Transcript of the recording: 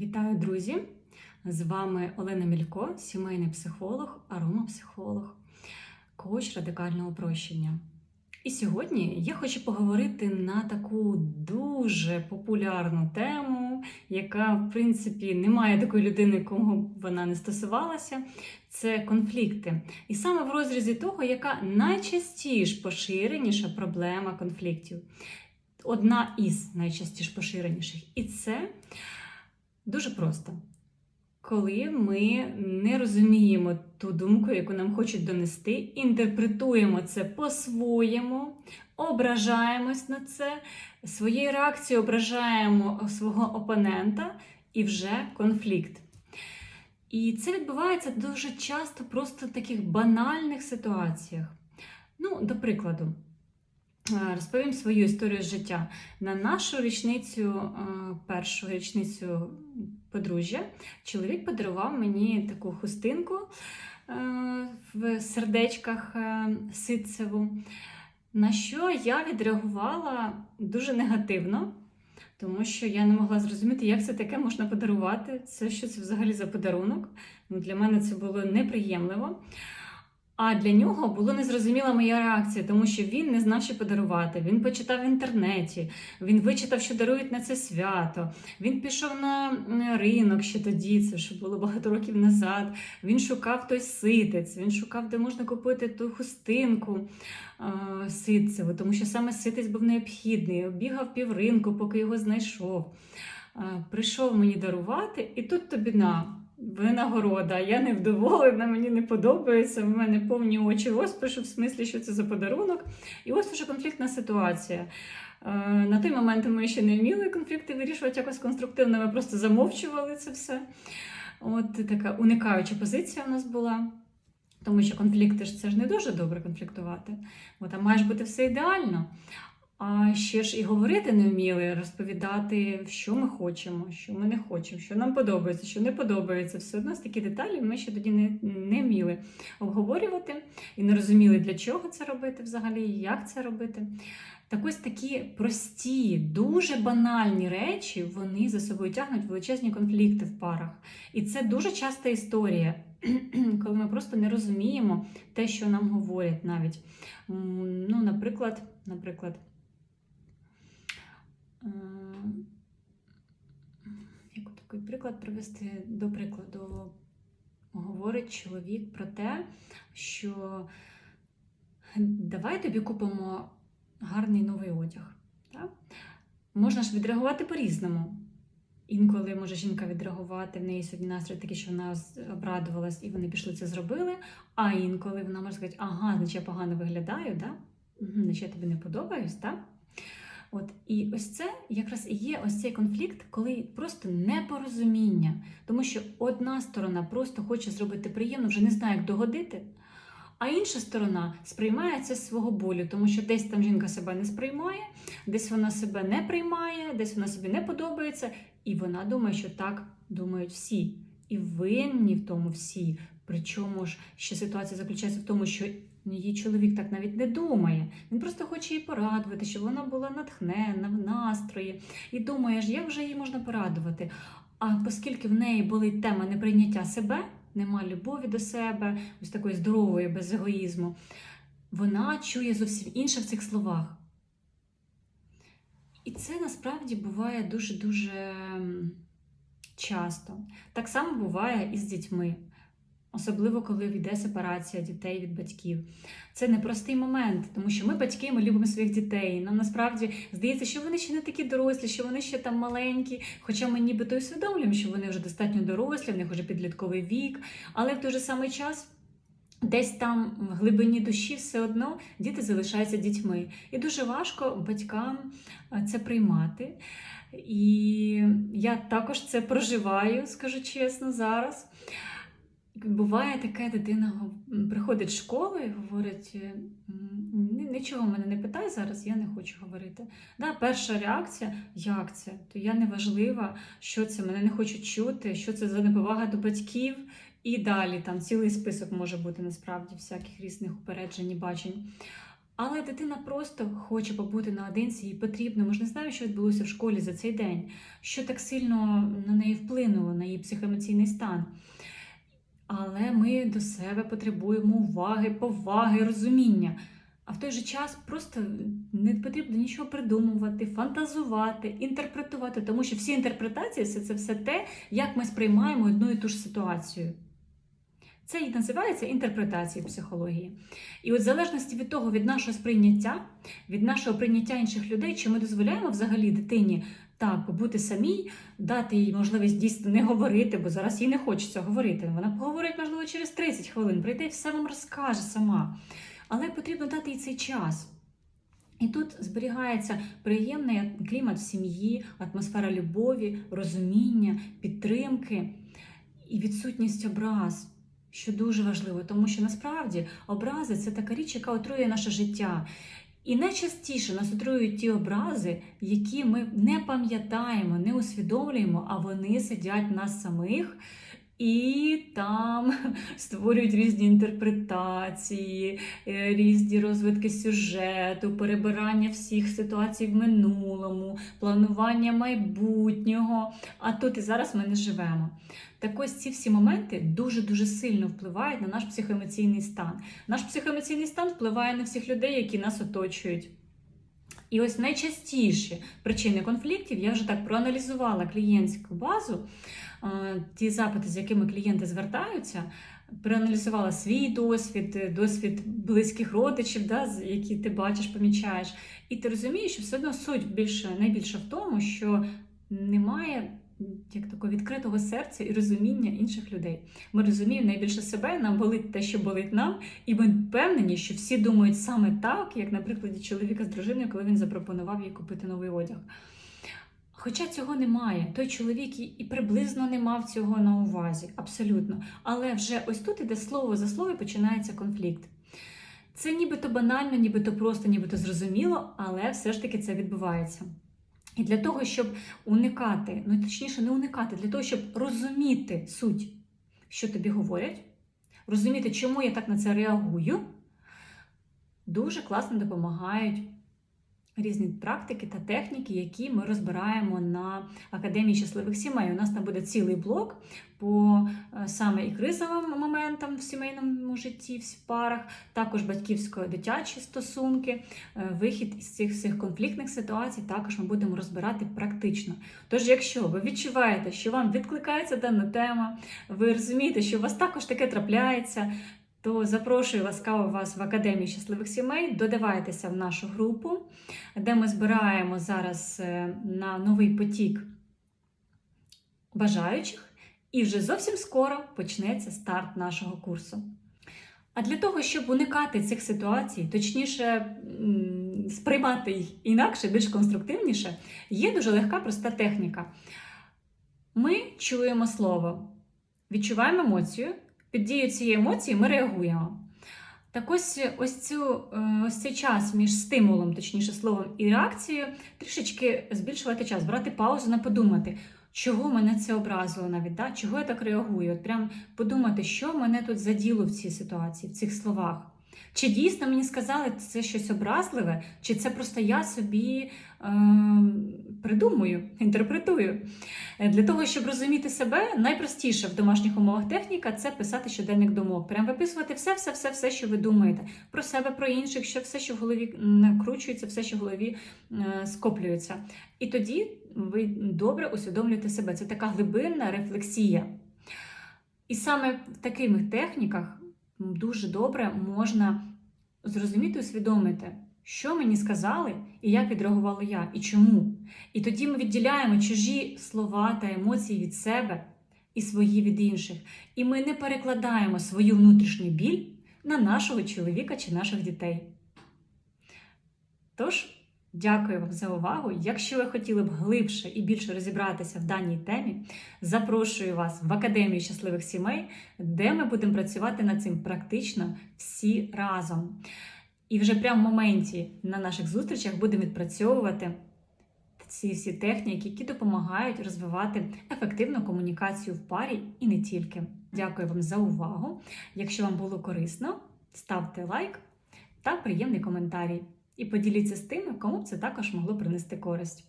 Вітаю, друзі! З вами Олена Мілько, сімейний психолог, аромапсихолог, коуч радикального прощення. І сьогодні я хочу поговорити на таку дуже популярну тему, яка, в принципі, немає такої людини, кому б вона не стосувалася. Це конфлікти. І саме в розрізі того, яка найчастіш поширеніша проблема конфліктів. Одна із найчастіш поширеніших. І це Дуже просто. Коли ми не розуміємо ту думку, яку нам хочуть донести, інтерпретуємо це по-своєму, ображаємось на це, своєю реакцією ображаємо свого опонента і вже конфлікт. І це відбувається дуже часто просто в таких банальних ситуаціях. Ну, до прикладу, Розповім свою історію життя. На нашу річницю, е, першу річницю подружжя, чоловік подарував мені таку хустинку е, в сердечках ситцеву, на що я відреагувала дуже негативно. Тому що я не могла зрозуміти, як це таке можна подарувати. Це що це взагалі за подарунок. Ну, Для мене це було неприємливо. А для нього було незрозуміла моя реакція, тому що він не знав, що подарувати. Він почитав в інтернеті, він вичитав, що дарують на це свято. Він пішов на ринок ще тоді, це що було багато років назад. Він шукав той ситець, він шукав, де можна купити ту хустинку е, ситцеву, тому що саме ситець був необхідний. Бігав півринку, поки його знайшов. Е, прийшов мені дарувати, і тут тобі на винагорода. Я не вдоволена, мені не подобається. В мене повні очі розпишу, в смислі, що це за подарунок. І ось уже конфліктна ситуація. Е, на той момент ми ще не вміли конфлікти вирішувати якось конструктивно, ми просто замовчували це все. От така уникаюча позиція у нас була. Тому що конфлікти ж це ж не дуже добре конфліктувати, бо там має бути все ідеально. А ще ж і говорити не вміли, розповідати, що ми хочемо, що ми не хочемо, що нам подобається, що не подобається. Все одно з такі деталі ми ще тоді не, не вміли обговорювати і не розуміли, для чого це робити взагалі, як це робити. Так ось такі прості, дуже банальні речі, вони за собою тягнуть величезні конфлікти в парах. І це дуже часта історія, коли ми просто не розуміємо те, що нам говорять навіть. Ну, Наприклад, наприклад. Е, як такий приклад привести до прикладу, говорить чоловік про те, що давай тобі купимо гарний новий одяг. Так? Можна ж відреагувати по-різному. Інколи може жінка відреагувати, в неї сьогодні настрій такий, що вона обрадувалась і вони пішли це зробили. А інколи вона може сказати, ага, значить я погано виглядаю, да? Значить я тобі не подобаюсь. так? От і ось це якраз і є ось цей конфлікт, коли просто непорозуміння, тому що одна сторона просто хоче зробити приємно, вже не знає, як догодити. А інша сторона сприймає це свого болю, тому що десь там жінка себе не сприймає, десь вона себе не приймає, десь вона собі не подобається, і вона думає, що так думають всі. І винні в тому всі. Причому ж ще ситуація заключається в тому, що Її чоловік так навіть не думає. Він просто хоче її порадувати, щоб вона була натхненна, в настрої. І думає, як вже її можна порадувати. А оскільки в неї болить тема неприйняття себе, нема любові до себе, ось такої здорової, без егоїзму, вона чує зовсім інше в цих словах. І це насправді буває дуже-дуже часто. Так само буває і з дітьми. Особливо, коли йде сепарація дітей від батьків. Це непростий момент, тому що ми батьки, ми любимо своїх дітей. Нам насправді здається, що вони ще не такі дорослі, що вони ще там маленькі. Хоча ми нібито усвідомлюємо, що вони вже достатньо дорослі, в них вже підлітковий вік, але в той же самий час. Десь там в глибині душі все одно діти залишаються дітьми. І дуже важко батькам це приймати. І я також це проживаю, скажу чесно, зараз. Буває таке, дитина приходить в школу і говорить: нічого мене не питай зараз, я не хочу говорити. Да, Перша реакція як це? То я не важлива, що це, мене не хочуть чути, що це за неповага до батьків. І далі там цілий список може бути насправді всяких різних упереджень і бачень. Але дитина просто хоче побути наодинці, їй потрібно. Ми ж не знаємо, що відбулося в школі за цей день, що так сильно на неї вплинуло, на її психоемоційний стан. Але ми до себе потребуємо уваги, поваги, розуміння. А в той же час просто не потрібно нічого придумувати, фантазувати, інтерпретувати, тому що всі інтерпретації це, це все те, як ми сприймаємо одну і ту ж ситуацію. Це і називається інтерпретація психології. І от в залежності від того, від нашого сприйняття, від нашого прийняття інших людей, чи ми дозволяємо взагалі дитині так побути самій, дати їй можливість дійсно не говорити, бо зараз їй не хочеться говорити. Вона поговорить, можливо, через 30 хвилин, прийде і все вам розкаже сама. Але потрібно дати їй цей час. І тут зберігається приємний клімат в сім'ї, атмосфера любові, розуміння, підтримки і відсутність образ, що дуже важливо, тому що насправді образи це така річ, яка отруює наше життя. І найчастіше нас отруюють ті образи, які ми не пам'ятаємо, не усвідомлюємо, а вони сидять в нас самих. І там створюють різні інтерпретації, е, різні розвитки сюжету, перебирання всіх ситуацій в минулому, планування майбутнього. А тут і зараз ми не живемо. Так ось ці всі моменти дуже-дуже сильно впливають на наш психоемоційний стан. Наш психоемоційний стан впливає на всіх людей, які нас оточують. І ось найчастіші причини конфліктів я вже так проаналізувала клієнтську базу, е, ті запити, з якими клієнти звертаються, проаналізувала свій досвід, е, досвід близьких родичів, да, які ти бачиш, помічаєш. І ти розумієш, що все одно суть більше, найбільше в тому, що немає як такого відкритого серця і розуміння інших людей. Ми розуміємо найбільше себе, нам болить те, що болить нам, і ми впевнені, що всі думають саме так, як на прикладі чоловіка з дружиною, коли він запропонував їй купити новий одяг. Хоча цього немає, той чоловік і приблизно не мав цього на увазі, абсолютно. Але вже ось тут іде слово за слово і починається конфлікт. Це нібито банально, нібито просто, нібито зрозуміло, але все ж таки це відбувається. І для того, щоб уникати, ну точніше, не уникати, для того, щоб розуміти суть, що тобі говорять, розуміти, чому я так на це реагую, дуже класно допомагають різні практики та техніки, які ми розбираємо на Академії щасливих сімей. У нас там буде цілий блок по е, саме і кризовим моментам в сімейному житті, в парах, також батьківсько-дитячі стосунки, е, вихід із цих всіх конфліктних ситуацій. Також ми будемо розбирати практично. Тож, якщо ви відчуваєте, що вам відкликається дана тема, ви розумієте, що у вас також таке трапляється. То запрошую ласкаво вас в Академію щасливих сімей. Додавайтеся в нашу групу, де ми збираємо зараз е, на новий потік бажаючих, і вже зовсім скоро почнеться старт нашого курсу. А для того, щоб уникати цих ситуацій, точніше сприймати їх інакше, більш конструктивніше, є дуже легка проста техніка. Ми чуємо слово, відчуваємо емоцію, під дією цієї емоції ми реагуємо. Так ось, ось, цю, е, ось цей час між стимулом, точніше словом, і реакцією, трішечки збільшувати час, брати паузу на подумати, чого мене це образило навіть, да? чого я так реагую. От прям подумати, що мене тут заділо в цій ситуації, в цих словах. Чи дійсно мені сказали це щось образливе, чи це просто я собі е, придумую, інтерпретую. Е, Для того, щоб розуміти себе, найпростіше в домашніх умовах техніка це писати щоденник думок. Прям виписувати все, все, все, все, що ви думаєте про себе, про інших, що все, що в голові накручується, все, що в голові е, скоплюється. І тоді ви добре усвідомлюєте себе. Це така глибинна рефлексія. І саме в таких техніках дуже добре можна зрозуміти, усвідомити, що мені сказали, і як відреагувала я, і чому. І тоді ми відділяємо чужі слова та емоції від себе і свої від інших. І ми не перекладаємо свою внутрішню біль на нашого чоловіка чи наших дітей. Тож, дякую вам за увагу. Якщо ви хотіли б глибше і більше розібратися в даній темі, запрошую вас в Академію щасливих сімей, де ми будемо працювати над цим практично всі разом. І вже прямо в моменті на наших зустрічах будемо відпрацьовувати ці всі техніки, які допомагають розвивати ефективну комунікацію в парі і не тільки. Дякую вам за увагу. Якщо вам було корисно, ставте лайк та приємний коментарій. І поділіться з тими, кому б це також могло принести користь.